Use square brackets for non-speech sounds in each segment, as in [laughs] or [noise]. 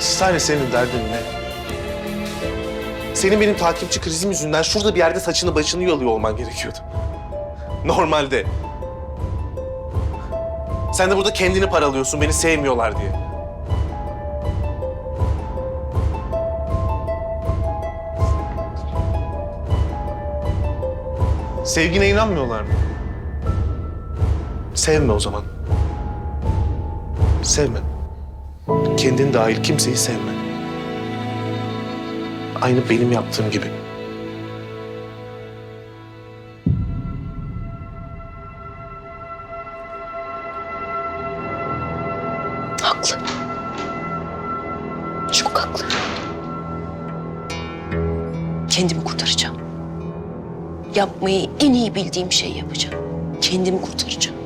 Sare senin derdin ne? Senin benim takipçi krizim yüzünden şurada bir yerde saçını başını yalıyor olman gerekiyordu. Normalde. Sen de burada kendini paralıyorsun beni sevmiyorlar diye. Sevgine inanmıyorlar mı? Sevme o zaman. Sevme. Kendin dahil kimseyi sevme. Aynı benim yaptığım gibi. Haklı. Çok haklı. Kendimi kurtaracağım. Yapmayı en iyi bildiğim şeyi yapacağım. Kendimi kurtaracağım.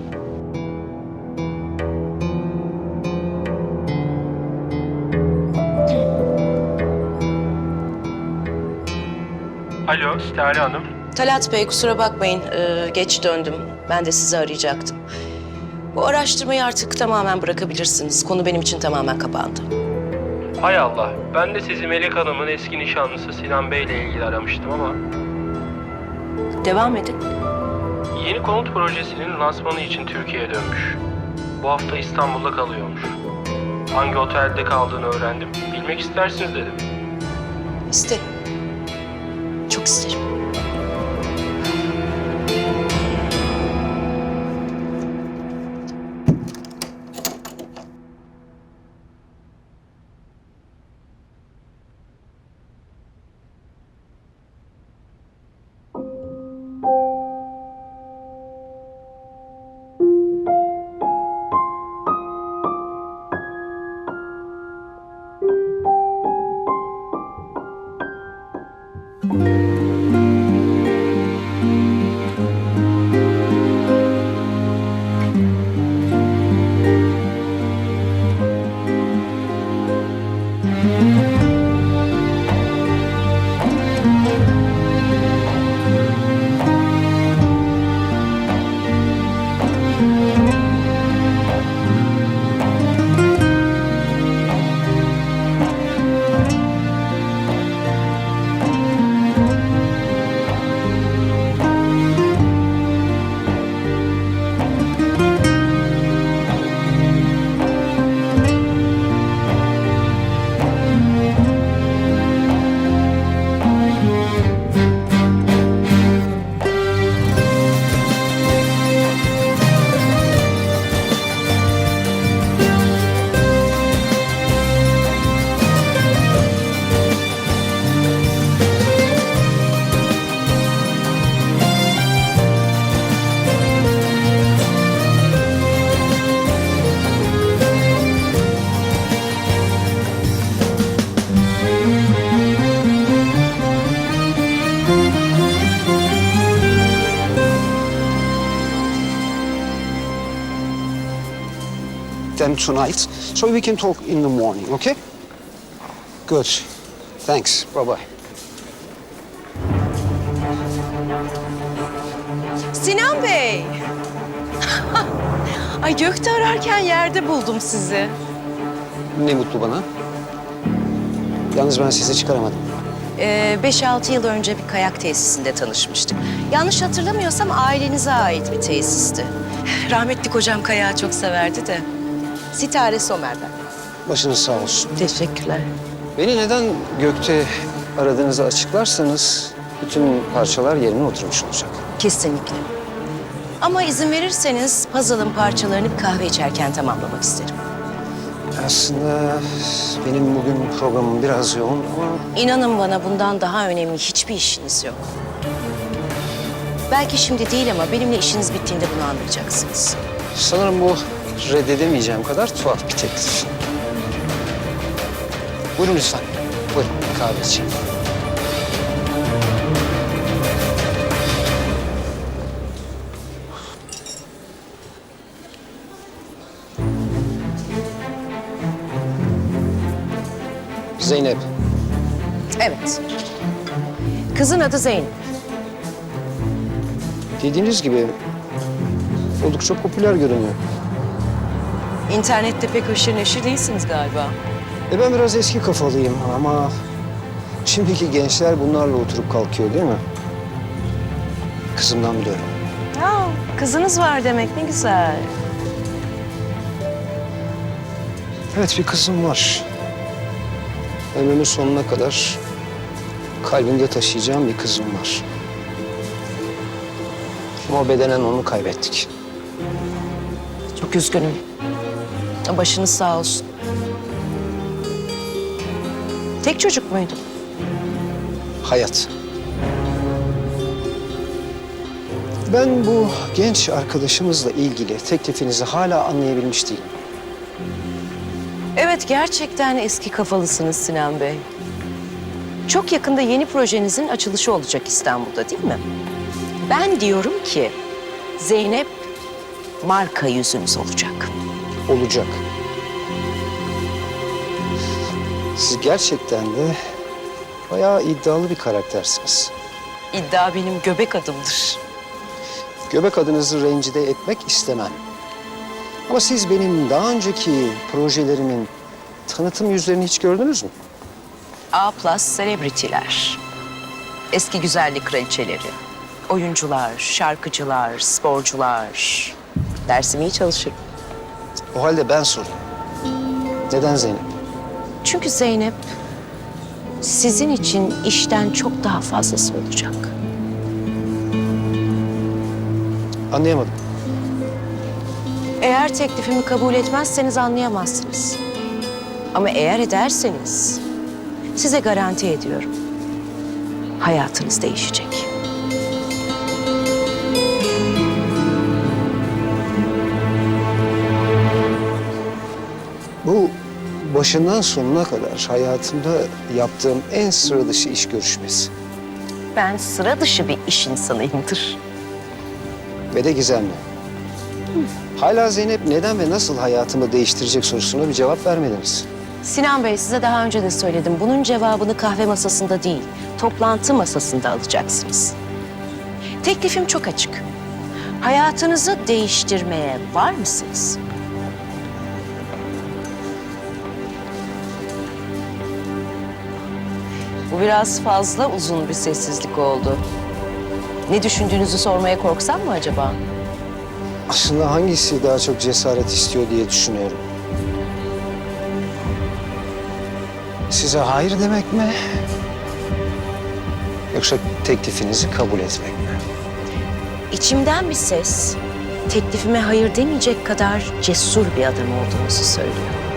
Alo, Stare Hanım. Talat Bey kusura bakmayın ee, geç döndüm. Ben de sizi arayacaktım. Bu araştırmayı artık tamamen bırakabilirsiniz. Konu benim için tamamen kapandı. Hay Allah, ben de sizi Melek Hanım'ın eski nişanlısı Sinan Bey ile ilgili aramıştım ama... Devam edin. Yeni konut projesinin lansmanı için Türkiye'ye dönmüş. Bu hafta İstanbul'da kalıyormuş. Hangi otelde kaldığını öğrendim. Bilmek istersiniz dedim. İsterim. Them tonight so we can talk in the morning, okay? Good. Thanks. Bye-bye. Sinan Bey. [laughs] Ay gökte ararken yerde buldum sizi. Ne mutlu bana. Yalnız ben sizi çıkaramadım. Ee, 5-6 yıl önce bir kayak tesisinde tanışmıştık. Yanlış hatırlamıyorsam ailenize ait bir tesisti. [laughs] Rahmetli kocam kayağı çok severdi de. Sitare Somer'den. Başınız sağ olsun. Teşekkürler. Beni neden gökte aradığınızı açıklarsanız bütün parçalar yerine oturmuş olacak. Kesinlikle. Ama izin verirseniz puzzle'ın parçalarını bir kahve içerken tamamlamak isterim. Aslında benim bugün programım biraz yoğun ama İnanın bana bundan daha önemli hiçbir işiniz yok. Belki şimdi değil ama benimle işiniz bittiğinde bunu anlayacaksınız. sanırım bu reddedemeyeceğim kadar tuhaf bir teklif. Buyurun lütfen. Buyurun kahve için. Zeynep. Evet. Kızın adı Zeynep. Dediğiniz gibi oldukça popüler görünüyor. İnternette pek haşır neşir değilsiniz galiba. E ben biraz eski kafalıyım ama şimdiki gençler bunlarla oturup kalkıyor değil mi? Kızımdan biliyorum. Ya, kızınız var demek ne güzel. Evet bir kızım var. Ömrümün sonuna kadar kalbimde taşıyacağım bir kızım var. Ama bedenen onu kaybettik. Çok üzgünüm. Başınız sağ olsun. Tek çocuk muydu? Hayat. Ben bu genç arkadaşımızla ilgili teklifinizi hala anlayabilmiş değilim. Evet, gerçekten eski kafalısınız Sinan Bey. Çok yakında yeni projenizin açılışı olacak İstanbul'da değil mi? Ben diyorum ki Zeynep marka yüzünüz olacak. Olacak. Siz gerçekten de bayağı iddialı bir karaktersiniz. İddia benim göbek adımdır. Göbek adınızı rencide etmek istemem. Ama siz benim daha önceki projelerimin tanıtım yüzlerini hiç gördünüz mü? A plus celebrity'ler. Eski güzellik kraliçeleri. Oyuncular, şarkıcılar, sporcular. Dersimi iyi çalışırım. O halde ben sorayım. Neden Zeynep? Çünkü Zeynep sizin için işten çok daha fazlası olacak. Anlayamadım. Eğer teklifimi kabul etmezseniz anlayamazsınız. Ama eğer ederseniz size garanti ediyorum. Hayatınız değişecek. Başından sonuna kadar hayatımda yaptığım en sıra dışı iş görüşmesi. Ben sıra dışı bir iş insanıyımdır. Ve de gizemli. Hala Zeynep neden ve nasıl hayatımı değiştirecek sorusuna bir cevap vermediniz. Sinan Bey size daha önce de söyledim. Bunun cevabını kahve masasında değil, toplantı masasında alacaksınız. Teklifim çok açık. Hayatınızı değiştirmeye var mısınız? Bu biraz fazla uzun bir sessizlik oldu. Ne düşündüğünüzü sormaya korksam mı acaba? Aslında hangisi daha çok cesaret istiyor diye düşünüyorum. Size hayır demek mi? Yoksa teklifinizi kabul etmek mi? İçimden bir ses teklifime hayır demeyecek kadar cesur bir adam olduğunuzu söylüyor.